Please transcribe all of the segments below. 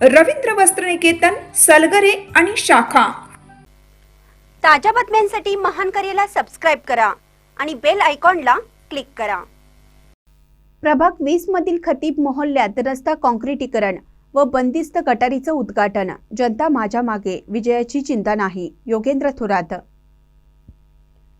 रवींद्र वस्त्रनिकेतन सलगरे आणि शाखा. ताज्या बातम्यांसाठी महान करेला सबस्क्राईब करा आणि बेल आयकॉनला क्लिक करा. प्रभाग वीस मधील खतीब मोहल्ल्यात रस्ता काँक्रिटीकरण व बंदिस्त गटारीचं उद्घाटन. जनता माझ्या मागे विजयाची चिंता नाही योगेंद्र थोरात.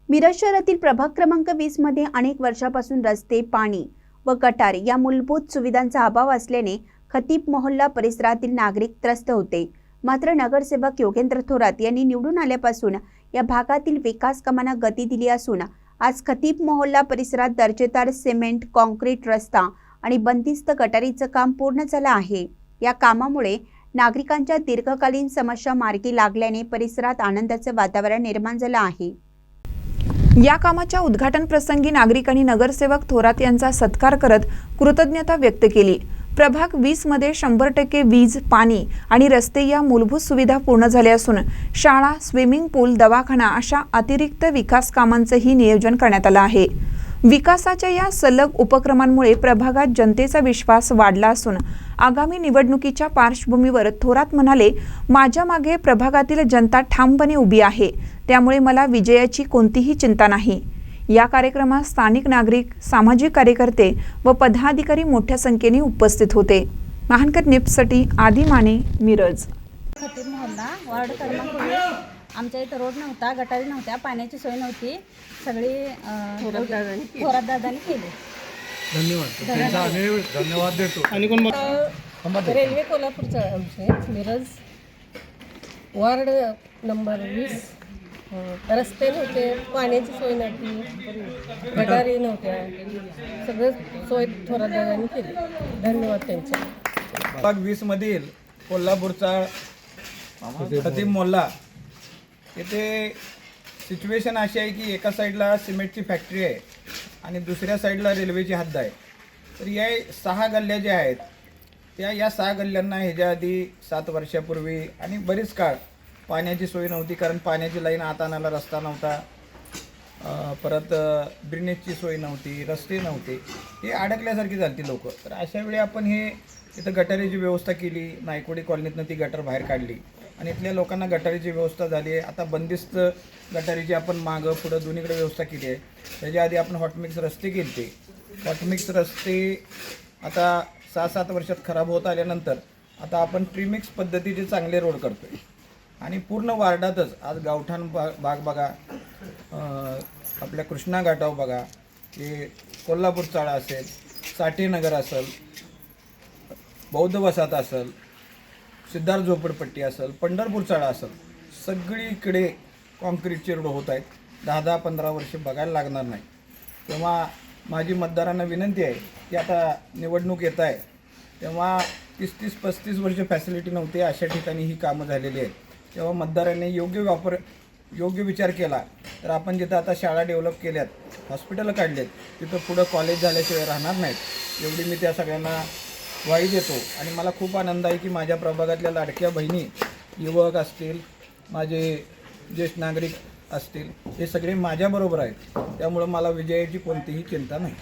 मिरज शहरातील प्रभाग क्रमांक वीसमध्ये अनेक वर्षापासून रस्ते पाणी व गटार या मूलभूत सुविधांचा अभाव असल्याने खतीब मोहल्ला परिसरातील नागरिक त्रस्त होते. मात्र नगरसेवक योगेंद्र थोरात यांनी निवडून आल्यापासून या भागातील विकास कामांना गती दिली असून आज खतीब मोहल्ला परिसरात दर्जेदार सिमेंट कॉन्क्रीट रस्ता आणि बंदिस्त गटारीचं काम पूर्ण झालं आहे. या कामामुळे नागरिकांच्या दीर्घकालीन समस्या मार्गी लागल्याने परिसरात आनंदाचं वातावरण निर्माण झालं आहे. या कामाच्या उद्घाटन प्रसंगी नागरिकांनी नगरसेवक थोरात यांचा सत्कार करत कृतज्ञता व्यक्त केली. प्रभाग वीसमध्ये शंभर टक्के वीज पाणी आणि रस्ते या मूलभूत सुविधा पूर्ण झाल्या असून शाळा स्विमिंग पूल दवाखाना अशा अतिरिक्त विकास कामांचंही नियोजन करण्यात आलं आहे. विकासाच्या या सलग उपक्रमांमुळे प्रभागात जनतेचा विश्वास वाढला असून आगामी निवडणुकीच्या पार्श्वभूमीवर थोरात म्हणाले माझ्या मागे प्रभागातील जनता ठामपणे उभी आहे. त्यामुळे मला विजयाची कोणतीही चिंता नाही. या कार्यक्रमात स्थानिक नागरिक सामाजिक कार्यकर्ते व पदाधिकारी मोठ्या संख्येने उपस्थित होते. महानकर निप्ससाठी आदी माने मिरज. खतीब मोहल्ला वार्ड क्रमांक वीस आमच्या इथं रोड नव्हता गटारी नव्हत्या पाण्याची सोय नव्हती. सगळी थोरात दादानी केली. धन्यवाद. धन्यवाद. देतो. आणि कोण रेल्वे कोल्हापूरचं आमचे मिरज. वार्ड नंबर वीस. रस्ते नव्हते पाण्याची सोय नव्हती गटारी नव्हत्या. सगळं सोय थोरात दादांनी केली. धन्यवाद त्यांचे. भाग वीस मधील कोल्हापूरचा खतीब मोल्ला. येथे सिच्युएशन अशी आहे की एका साईडला सिमेंटची फॅक्टरी आहे आणि दुसऱ्या साईडला रेल्वेची हद्द आहे. तर या सहा गल्ल्या ज्या आहेत त्या या सहा गल्ल्यांना ह्याच्या आधी सात वर्षापूर्वी आणि बरीच काळ पाण्याची सोय नव्हती कारण पाण्याची लाईन आत आणायला रस्ता नव्हता. परत ड्रेनेजची सोय नव्हती रस्ते नव्हते. हे अडकल्यासारखी झाली लोक. तर अशा वेळी आपण हे इथं गटारीची व्यवस्था केली नायकोडी कॉलनीतनं ती गटर बाहेर काढली. आणि इथल्या लोकांना गटारीची व्यवस्था झाली आहे. आता बंदिस्त गटारीची आपण मागं पुढं दोन्हीकडे व्यवस्था केली आहे. त्याच्या आधी आपण हॉटमिक्स रस्ते केले ते हॉटमिक्स रस्ते आता सहा सात वर्षात खराब होत आल्यानंतर आता आपण प्रीमिक्स पद्धतीचे चांगले रोड करतो आहे आणि पूर्ण वार्डातच. आज गावठाण बा बाग बघा आपल्या कृष्णा घाटाव बघा की कोल्हापूर चाळा असेल साठेनगर असेल बौद्ध वसाहत असेल सिद्धार्थ झोपडपट्टी असेल पंढरपूर चाळा असेल सगळीकडे कॉन्क्रीटचे रोड होत आहेत. दहा दहा पंधरा वर्ष बघायला लागणार नाही. तेव्हा माझी मतदारांना विनंती आहे की आता निवडणूक येत आहे तेव्हा तीस तीस पस्तीस वर्ष फॅसिलिटी नव्हती अशा ठिकाणी ही कामं झालेली आहेत. तेव्हा मतदारांनी योग्य वापर योग्य विचार केला तर आपण जिथं आता शाळा डेव्हलप केल्यात हॉस्पिटल काढलेत तिथं पुढं कॉलेज झाल्याशिवाय राहणार नाहीत. एवढी मी त्या सगळ्यांना वाई देतो. आणि मला खूप आनंद आहे की माझ्या प्रभागातल्या लाडक्या बहिणी युवक असतील माझे ज्येष्ठ नागरिक असतील हे सगळे माझ्याबरोबर आहेत. त्यामुळं मला विजयाची कोणतीही चिंता नाही.